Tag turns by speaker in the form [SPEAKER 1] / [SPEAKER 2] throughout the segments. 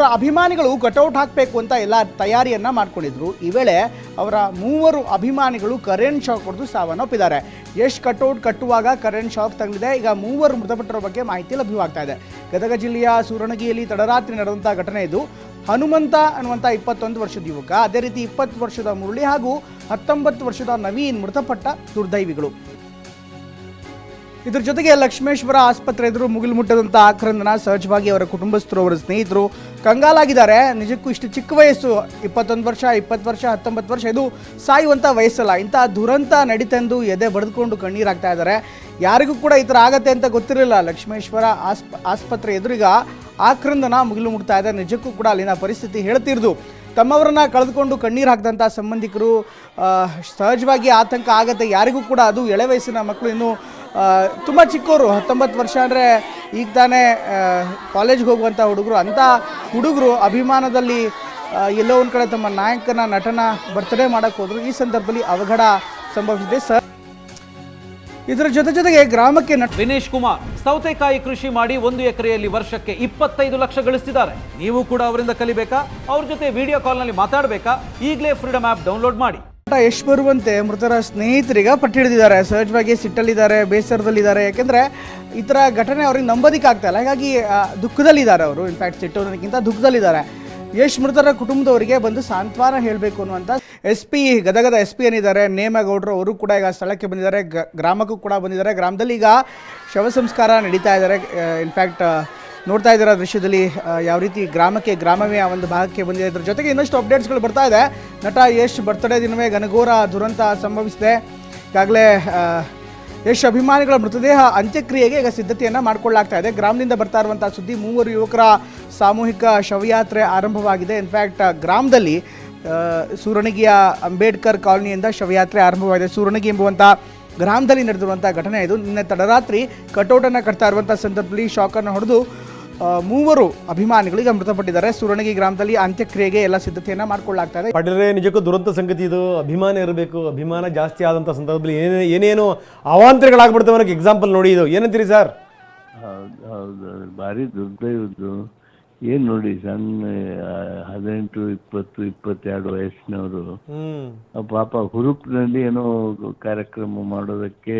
[SPEAKER 1] ಅವರ ಅಭಿಮಾನಿಗಳು ಕಟೌಟ್ ಹಾಕಬೇಕು ಅಂತ ಎಲ್ಲ ತಯಾರಿಯನ್ನ ಮಾಡ್ಕೊಂಡಿದ್ರು. ಈ ವೇಳೆ ಅವರ ಮೂವರು ಅಭಿಮಾನಿಗಳು ಕರೆಂಟ್ ಶಾಕ್ ಹೊಡೆದು ಸಾವನ್ನಪ್ಪಿದ್ದಾರೆ ಯಶ್ ಕಟೌಟ್ ಕಟ್ಟುವಾಗ ಕರೆಂಟ್ ಶಾಕ್ ತಗಲಿದೆ ಈಗ ಮೂವರು ಮೃತಪಟ್ಟರ ಬಗ್ಗೆ ಮಾಹಿತಿ ಲಭ್ಯವಾಗ್ತಾ ಇದೆ. ಗದಗ ಜಿಲ್ಲೆಯ ಸೂರಣಗಿಯಲ್ಲಿ ತಡರಾತ್ರಿ ನಡೆದಂಥ ಘಟನೆ ಇದು. ಹನುಮಂತ ಅನ್ನುವಂಥ ಇಪ್ಪತ್ತೊಂದು ವರ್ಷದ ಯುವಕ, ಅದೇ ರೀತಿ ಇಪ್ಪತ್ತು ವರ್ಷದ ಮುರಳಿ ಹಾಗೂ ಹತ್ತೊಂಬತ್ತು ವರ್ಷದ ನವೀನ್ ಮೃತಪಟ್ಟ ದುರ್ದೈವಿಗಳು. ಇದ್ರ ಜೊತೆಗೆ ಲಕ್ಷ್ಮೇಶ್ವರ ಆಸ್ಪತ್ರೆ ಎದುರು ಮುಗಿಲು ಮುಟ್ಟದಂತ ಆಕ್ರಂದನ ಸಹಜವಾಗಿ ಅವರ ಕುಟುಂಬಸ್ಥರು, ಅವರ ಸ್ನೇಹಿತರು ಕಂಗಾಲಾಗಿದ್ದಾರೆ. ನಿಜಕ್ಕೂ ಇಷ್ಟು ಚಿಕ್ಕ ವಯಸ್ಸು, ಇಪ್ಪತ್ತೊಂದು ವರ್ಷ, ಇಪ್ಪತ್ತು ವರ್ಷ, ಹತ್ತೊಂಬತ್ತು ವರ್ಷ, ಇದು ಸಾಯುವಂಥ ವಯಸ್ಸಲ್ಲ. ಇಂಥ ದುರಂತ ನಡಿತೆಂದು ಎದೆ ಬಡಿದುಕೊಂಡು ಕಣ್ಣೀರಾಗ್ತಾ ಇದ್ದಾರೆ. ಯಾರಿಗೂ ಕೂಡ ಈ ಥರ ಆಗತ್ತೆ ಅಂತ ಗೊತ್ತಿರಲಿಲ್ಲ. ಲಕ್ಷ್ಮೇಶ್ವರ ಆಸ್ಪ, ಆಸ್ಪತ್ರೆ ಎದುರಿಗ ಆಕ್ರಂದನ ಮುಗಿಲು ಮುಟ್ತಾ ಇದೆ. ನಿಜಕ್ಕೂ ಕೂಡ ಅಲ್ಲಿನ ಪರಿಸ್ಥಿತಿ ಹೇಳ್ತಿರ್ದು. ತಮ್ಮವರನ್ನ ಕಳೆದುಕೊಂಡು ಕಣ್ಣೀರು ಹಾಕಿದಂಥ ಸಂಬಂಧಿಕರು ಸಹಜವಾಗಿ ಆತಂಕ ಆಗತ್ತೆ. ಯಾರಿಗೂ ಕೂಡ ಅದು ಎಳೆ ವಯಸ್ಸಿನ ಮಕ್ಕಳು ಇನ್ನು ತುಂಬ ಚಿಕ್ಕವರು ಹತ್ತೊಂಬತ್ತು ವರ್ಷ ಅಂದರೆ ಈಗ ತಾನೇ ಕಾಲೇಜ್ಗೆ ಹೋಗುವಂಥ ಹುಡುಗರು. ಅಂಥ ಹುಡುಗರು ಅಭಿಮಾನದಲ್ಲಿ ಎಲ್ಲೋ ಒಂದು ಕಡೆ ತಮ್ಮ ನಾಯಕನ, ನಟನ ಬರ್ತಡೇ ಮಾಡೋಕ್ಕೆ ಹೋದರು. ಈ ಸಂದರ್ಭದಲ್ಲಿ ಅವಘಡ ಸಂಭವಿಸಿದೆ. ಸರ್ ಇದರ ಜೊತೆ ಜೊತೆಗೆ ಗ್ರಾಮಕ್ಕೆ ನಟ
[SPEAKER 2] ವಿನೇಶ್ ಕುಮಾರ್, ಸೌತೆಕಾಯಿ ಕೃಷಿ ಮಾಡಿ ಒಂದು ಎಕರೆಯಲ್ಲಿ ವರ್ಷಕ್ಕೆ ಇಪ್ಪತ್ತೈದು ಲಕ್ಷ ಗಳಿಸ್ತಿದ್ದಾರೆ. ನೀವು ಕೂಡ ಅವರಿಂದ ಕಲಿಬೇಕಾ? ಅವ್ರ ಜೊತೆ ವಿಡಿಯೋ ಕಾಲ್ನಲ್ಲಿ ಮಾತಾಡಬೇಕಾ? ಈಗಲೇ ಫ್ರೀಡಮ್ ಆ್ಯಪ್ ಡೌನ್ಲೋಡ್ ಮಾಡಿ.
[SPEAKER 1] ಯಶ್ ಬರುವಂತೆ ಮೃತರ ಸ್ನೇಹಿತರಿಗ ಪಟ್ಟಿಡಿದಿದ್ದಾರೆ ಸಹಜವಾಗಿ ಸಿಟ್ಟಲ್ಲಿದ್ದಾರೆ, ಬೇಸರದಲ್ಲಿದ್ದಾರೆ. ಯಾಕೆಂದ್ರೆ ಈ ಥರ ಘಟನೆ ಅವ್ರಿಗೆ ನಂಬೋದಕ್ಕೆ ಆಗ್ತಾ ಇಲ್ಲ. ಹಾಗಾಗಿ ದುಃಖದಲ್ಲಿದ್ದಾರೆ ಅವರು. ಇನ್ಫ್ಯಾಕ್ಟ್ ಸಿಟ್ಟು ದುಃಖದಲ್ಲಿದ್ದಾರೆ. ಯಶ್ ಮೃತರ ಕುಟುಂಬದವರಿಗೆ ಬಂದು ಸಾಂತ್ವನ ಹೇಳಬೇಕು ಅನ್ನುವಂಥ ಎಸ್ ಪಿ, ಗದಗದ ಎಸ್ ಪಿ ಏನಿದ್ದಾರೆ, ನೇಮಗೌಡರು ಅವರು ಕೂಡ ಈಗ ಸ್ಥಳಕ್ಕೆ ಬಂದಿದ್ದಾರೆ ಗ್ರಾಮಕ್ಕೂ ಕೂಡ ಬಂದಿದ್ದಾರೆ. ಗ್ರಾಮದಲ್ಲಿ ಈಗ ಶವ ಸಂಸ್ಕಾರ ನಡೀತಾ ಇದ್ದಾರೆ. ಇನ್ಫ್ಯಾಕ್ಟ್ ನೋಡ್ತಾ ಇದ್ದೀರಾ ದೃಶ್ಯದಲ್ಲಿ ಯಾವ ರೀತಿ ಗ್ರಾಮಕ್ಕೆ, ಗ್ರಾಮವೇ ಆ ಒಂದು ಭಾಗಕ್ಕೆ ಬಂದಿದೆ. ಇದ್ರ ಜೊತೆಗೆ ಇನ್ನಷ್ಟು ಅಪ್ಡೇಟ್ಸ್ಗಳು ಬರ್ತಾ ಇದೆ. ನಟ ಯಶ್ ಬರ್ತ್ಡೇ ದಿನವೇ ಘನಘೋರ ದುರಂತ ಸಂಭವಿಸಿದೆ. ಈಗಾಗಲೇ ಯಶ್ ಅಭಿಮಾನಿಗಳ ಮೃತದೇಹ ಅಂತ್ಯಕ್ರಿಯೆಗೆ ಈಗ ಸಿದ್ಧತೆಯನ್ನು ಮಾಡಿಕೊಳ್ಳಲಾಗ್ತಾ ಇದೆ. ಗ್ರಾಮದಿಂದ ಬರ್ತಾ ಇರುವಂಥ ಸುದ್ದಿ ಮೂವರು ಯುವಕರ ಸಾಮೂಹಿಕ ಶವಯಾತ್ರೆ ಆರಂಭವಾಗಿದೆ. ಇನ್ಫ್ಯಾಕ್ಟ್ ಗ್ರಾಮದಲ್ಲಿ ಸೂರಣಗಿಯ ಅಂಬೇಡ್ಕರ್ ಕಾಲೋನಿಯಿಂದ ಶವಯಾತ್ರೆ ಆರಂಭವಾಗಿದೆ. ಸೂರಣಗಿ ಎಂಬುವಂಥ ಗ್ರಾಮದಲ್ಲಿ ನಡೆದಿರುವಂಥ ಘಟನೆ ಇದು. ನಿನ್ನೆ ತಡರಾತ್ರಿ ಕಟೌಟನ್ನು ಕಟ್ತಾ ಇರುವಂಥ ಸಂದರ್ಭದಲ್ಲಿ ಶಾಕನ್ನು ಹೊಡೆದು ಮೂವರು ಅಭಿಮಾನಿಗಳಿಗೆ ಈಗ ಮೃತಪಟ್ಟಿದ್ದಾರೆ ಸುರಣಗಿ ಗ್ರಾಮದಲ್ಲಿ ಅಂತ್ಯಕ್ರಿಯೆಗೆ ಎಲ್ಲ ಸಿದ್ಧತೆಯನ್ನು ಮಾಡಿಕೊಳ್ಳಲಾಗ್ತಾ ಇದೆ.
[SPEAKER 3] ಪಡೆದ್ರೆ ನಿಜಕ್ಕೂ ದುರಂತ ಸಂಗತಿ ಇದು. ಅಭಿಮಾನ ಇರಬೇಕು. ಅಭಿಮಾನ ಜಾಸ್ತಿ ಆದಂಥ ಸಂದರ್ಭದಲ್ಲಿ ಏನೇ ಏನೇನು ಅವಾಂತರಗಳಾಗ್ಬಿಡ್ತವೆ ಅನ್ನೋಕೆ ಎಕ್ಸಾಂಪಲ್ ನೋಡಿ ಇದು. ಏನಂತೀರಿ ಸರ್
[SPEAKER 4] ಹೌದು ಹೌದು ಭಾರಿ ದುರ್ದೈವದ್ದು ಏನು ನೋಡಿ ಸಣ್ಣ ಹದಿನೆಂಟು ಇಪ್ಪತ್ತು ಇಪ್ಪತ್ತೆರಡು ವಯಸ್ಸಿನವರು. ಪಾಪ ಹುರುಪಿನಲ್ಲಿ ಏನೋ ಕಾರ್ಯಕ್ರಮ ಮಾಡೋದಕ್ಕೆ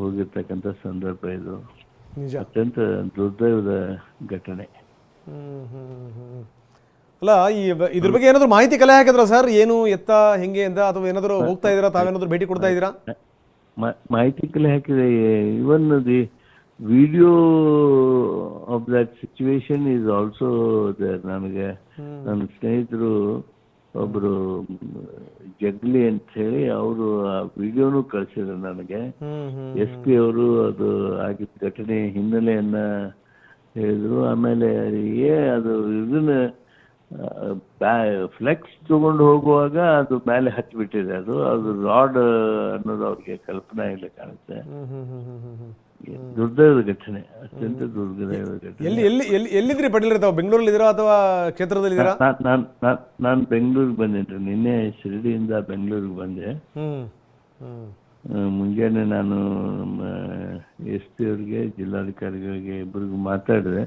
[SPEAKER 4] ಹೋಗಿರ್ತಕ್ಕಂಥ ಸಂದರ್ಭ ಇದು.
[SPEAKER 3] ನಿಜ.
[SPEAKER 4] ಅತ್ಯಂತ ದುರ್ದೈವದ ಘಟನೆ.
[SPEAKER 3] ಅಲ್ಲ ಈ ಇದ್ರ ಬಗ್ಗೆ ಏನಾದ್ರು ಮಾಹಿತಿ ಕಲೆ ಹಾಕಿದ್ರ ಸರ್? ಏನು ಎತ್ತ ಹೆಂಗೆ ಅಂತ ಅಥವಾ ಏನಾದ್ರು ಹೋಗ್ತಾ ಇದ್ದೀರಾ? ತಾವೇನಾದ್ರು ಭೇಟಿ ಕೊಡ್ತಾ ಇದ್ದೀರಾ?
[SPEAKER 4] ಮಾಹಿತಿ ಕಲೆ ಹಾಕಿದೆ. Even the video of that situation is also there ನನಗೆ ನನ್ನ ಸ್ನೇಹಿತರು ಒಬ್ರು ಜಗ್ಲಿ ಅಂತ ಹೇಳಿ ಅವರು ಆ ವಿಡಿಯೋನು ಕಳಿಸಿದ್ರು ನನಗೆ. ಎಸ್ ಪಿ ಅವರು ಅದು ಆಗಿದ್ದ ಘಟನೆ ಹಿನ್ನೆಲೆಯನ್ನ ಹೇಳಿದ್ರು. ಆಮೇಲೆ ಏ ಅದು ಇದನ್ನ ಫ್ಲೆಕ್ಸ್ ತಗೊಂಡು ಹೋಗುವಾಗ ಅದು ಮೇಲೆ ಹಚ್ಚಿಬಿಟ್ಟಿದೆ ಅದು. ಅದು ರಾಡ್ ಅನ್ನೋದು ಅವ್ರಿಗೆ ಕಲ್ಪನೆ ಇಲ್ಲ ಕಾಣುತ್ತೆ. ದುರ್ದೈವದ ಘಟನೆ ಅತ್ಯಂತ ದುರ್ದೈವದ ಘಟನೆ.
[SPEAKER 3] ಎಲ್ಲಿ ಎಲ್ಲಿ ಎಲ್ಲಿ ಎಲ್ಲಿದ್ರಿ ಪಟೇಲ್ ತಾವು ಬೆಂಗಳೂರಲ್ಲಿ ಇದ್ದೀರಾ ಅಥವಾ ಕ್ಷೇತ್ರದಲ್ಲಿ ಇದ್ದೀರಾ
[SPEAKER 4] ನಾನ್ ಬೆಂಗಳೂರಿಗೆ ಬಂದೆ ನಿನ್ನೆ ಶಿರಡಿಯಿಂದ ಬೆಂಗಳೂರಿಗೆ ಬಂದೆ. ಮುಂಜಾನೆ ನಾನು ನಮ್ಮ ಎಸ್ ಪಿ ಅವ್ರಿಗೆ ಜಿಲ್ಲಾಧಿಕಾರಿಗಳಿಗೆ ಇಬ್ಬರಿಗೂ ಮಾತಾಡಿದೆ.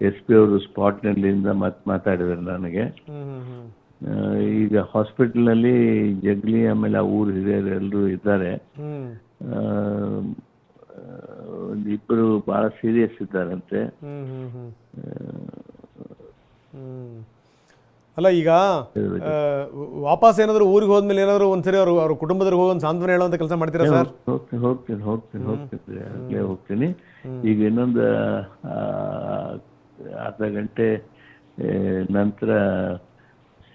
[SPEAKER 4] ಎಸ್ ಪಿ ಅವರು ಸ್ಪಾಟ್ನಲ್ಲಿಂದ ಮತ್ ಮಾತಾಡಿದ್ರು ನನಗೆ. ಈಗ ಹಾಸ್ಪಿಟಲ್ನಲ್ಲಿ ಜಗ್ಲಿ ಆಮೇಲೆ ಆ ಊರು ಹಿರಿಯರು ಎಲ್ಲರೂ ಇದ್ದಾರೆ
[SPEAKER 3] ಹ್ಮ್
[SPEAKER 4] ಆ, ಒಂದು ಇಬ್ಬರು ಭಾಳ ಸೀರಿಯಸ್ ಇದ್ದಾರಂತೆ.
[SPEAKER 3] ಹ್ಮ್ ಹ್ಮ್ ಹ್ಮ್. ಹ್ಮ್. ಅಲ್ಲ ಈಗ ಆ, ವಾಪಸ್ ಏನಾದ್ರು ಊರಿಗೆ ಹೋದ್ಮೇಲೆ ಏನಾದ್ರು ಒಂದ್ಸರಿ ಅವ್ರು ಅವ್ರ ಕುಟುಂಬದವ್ರಿಗೆ ಹೋಗಿ ಒಂದು ಸಾಂತ್ವನ ಹೇಳುವಂತ ಕೆಲಸ ಮಾಡ್ತೀರಾ ಸರ್?
[SPEAKER 4] ಹೋಗ್ತೀನಿ ಹೋಗ್ತೀನಿ ಹೋಗ್ತೀನಿ ಹೋಗ್ತೀನಿ ಅಲ್ಲೇ ಹೋಗ್ತೀನಿ. ಈಗ ಇನ್ನೊಂದು ಆ, ಅರ್ಧ ಗಂಟೆ ಆ, ನಂತರ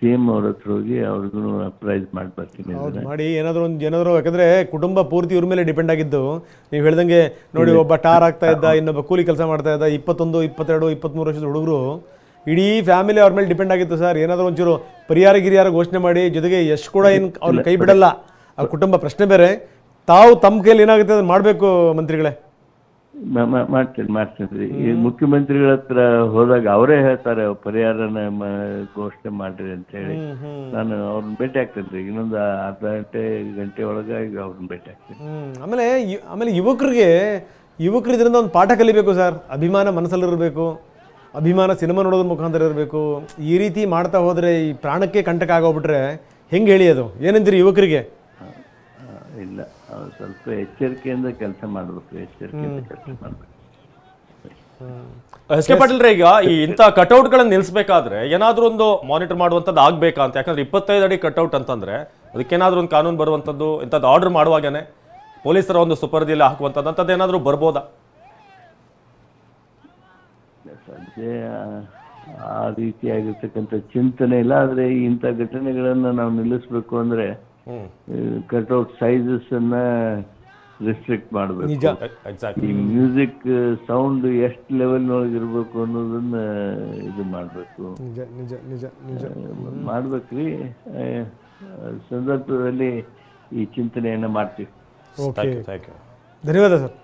[SPEAKER 4] ಸಿ ಎಂ ಅವ್ರ ಹತ್ರ ಹೋಗಿ ಅವ್ರಿಗೂ ಅಪ್ರೈಸ್ ಮಾಡಿ ಬರ್ತೀನಿ
[SPEAKER 3] ಹೌದು ಮಾಡಿ ಏನಾದ್ರು ಒಂದು ಏನಾದ್ರು ಯಾಕಂದ್ರೆ ಕುಟುಂಬ ಪೂರ್ತಿ ಇವ್ರ ಮೇಲೆ ಡಿಪೆಂಡ್ ಆಗಿದ್ದು. ನೀವು ಹೇಳ್ದಂಗೆ ನೋಡಿ ಒಬ್ಬ ಟಾರ್ ಆಗ್ತಾ ಇದ್ದ ಇನ್ನೊಬ್ಬ ಕೂಲಿ ಕೆಲಸ ಮಾಡ್ತಾ ಇದ್ದ ಇಪ್ಪತ್ತೊಂದು ಇಪ್ಪತ್ತೆರಡು ಇಪ್ಪತ್ತ್ಮೂರು ವರ್ಷದ ಹುಡುಗರು ಇಡೀ ಫ್ಯಾಮಿಲಿ ಅವ್ರ ಮೇಲೆ ಡಿಪೆಂಡ್ ಆಗಿತ್ತು ಸರ್ ಏನಾದರೂ ಒಂಚೂರು ಪರಿಹಾರ ಗಿರಿಯಾರ ಘೋಷಣೆ ಮಾಡಿ ಜೊತೆಗೆ ಎಷ್ಟು ಕೂಡ ಏನು ಅವ್ರ ಕೈ ಬಿಡಲ್ಲ. ಆ ಕುಟುಂಬ ಪ್ರಶ್ನೆ ಬೇರೆ. ತಾವು ತಮ್ಮ ಕೈಯಲ್ಲಿ ಏನಾಗುತ್ತೆ ಅದನ್ನ ಮಾಡಬೇಕು ಮಂತ್ರಿಗಳೇ.
[SPEAKER 4] ಮಾಡ್ತೀನಿ ಮಾಡ್ತೇನೆ. ರೀ ಈ ಮುಖ್ಯಮಂತ್ರಿಗಳ ಹತ್ರ ಹೋದಾಗ ಅವರೇ ಹೇಳ್ತಾರೆ ಪರಿಹಾರನ ಘೋಷಣೆ ಮಾಡ್ರಿ ಅಂತ ಹೇಳಿ. ನಾನು ಅವ್ರನ್ನ ಭೇಟಿ ಆಗ್ತೇನೆ ರೀ ಇನ್ನೊಂದು ಅರ್ಧ ಗಂಟೆ ಗಂಟೆ ಒಳಗೆ ಈಗ ಅವ್ರನ್ನ ಭೇಟಿ ಆಗ್ತೇನೆ.
[SPEAKER 3] ಆಮೇಲೆ ಯು- ಆಮೇಲೆ ಯುವಕರಿಗೆ ಯುವಕರು ಇದರಿಂದ ಒಂದು ಪಾಠ ಕಲಿಬೇಕು ಸರ್. ಅಭಿಮಾನ ಮನಸ್ಸಲ್ಲಿರಬೇಕು ಅಭಿಮಾನ ಸಿನಿಮಾ ನೋಡೋದ್ರ ಮುಖಾಂತರ ಇರಬೇಕು. ಈ ರೀತಿ ಮಾಡ್ತಾ ಹೋದ್ರೆ ಈ ಪ್ರಾಣಕ್ಕೆ ಕಂಟಕ ಆಗೋಗ್ಬಿಟ್ರೆ ಹೆಂಗೆ ಹೇಳಿ ಅದು? ಏನಂತೀರಿ ಯುವಕರಿಗೆ?
[SPEAKER 4] ಸ್ವಲ್ಪ ಎಚ್ಚರಿಕೆಯಿಂದ ಕೆಲಸ ಮಾಡಬೇಕು ಎಚ್ಚರಿಕೆಯಿಂದ ಕೆಲಸ ಮಾಡಬೇಕು.
[SPEAKER 5] ಎಸ್ ಕೆ ಪಾಟೀಲ್ ಈಗ ಈ ಇಂಥ ಕಟೌಟ್ಗಳನ್ನ ನಿಲ್ಲಿಸಬೇಕಾದ್ರೆ ಏನಾದ್ರೂ ಒಂದು ಮಾನಿಟರ್ ಮಾಡುವಂಥದ್ದು ಆಗ್ಬೇಕಾ ಅಂತ? ಯಾಕಂದ್ರೆ ಇಪ್ಪತ್ತೈದು ಅಡಿ ಕಟೌಟ್ ಅಂತಂದ್ರೆ ಅದಕ್ಕೇನಾದ್ರೂ ಒಂದು ಕಾನೂನು ಬರುವಂಥದ್ದು ಇಂಥದ್ದು ಆರ್ಡರ್ ಮಾಡುವಾಗೇನೆ ಪೊಲೀಸರ ಒಂದು ಸುಪರ್ದಿಯಲ್ಲಿ ಹಾಕುವಂಥದ್ದು ಅಂಥದ್ದು ಏನಾದರೂ ಬರ್ಬೋದಾ?
[SPEAKER 4] ಸದ್ಯ ಆ ರೀತಿಯಾಗಿರ್ತಕ್ಕಂಥ ಚಿಂತನೆ ಇಲ್ಲ. ಆದರೆ ಇಂಥ ಘಟನೆಗಳನ್ನು ನಾವು ನಿಲ್ಲಿಸಬೇಕು ಅಂದರೆ ಕಟ್ಔಟ್ ಸೈಜಸ್ ಅನ್ನ ರಿಸ್ಟ್ರಿಕ್ಟ್ ಮಾಡಬೇಕು.
[SPEAKER 3] ನಿಜ.
[SPEAKER 5] ಎಕ್ಸಾಕ್ಟ್ಲಿ
[SPEAKER 4] ಈ ಮ್ಯೂಸಿಕ್ ಸೌಂಡ್ ಎಷ್ಟು ಲೆವೆಲ್ ಇರಬೇಕು ಅನ್ನೋದನ್ನ ಇದು ಮಾಡಬೇಕು.
[SPEAKER 3] ನಿಜ ನಿಜ ನಿಜ ನಿಜ.
[SPEAKER 4] ಮಾಡ್ಬೇಕ್ರಿ ಸಂದರ್ಭದಲ್ಲಿ ಈ ಚಿಂತನೆಯನ್ನ ಮಾಡ್ತೀವಿ.
[SPEAKER 3] ಓಕೆ
[SPEAKER 5] ಥ್ಯಾಂಕ್ ಯು
[SPEAKER 3] ಧನ್ಯವಾದ ಸರ್.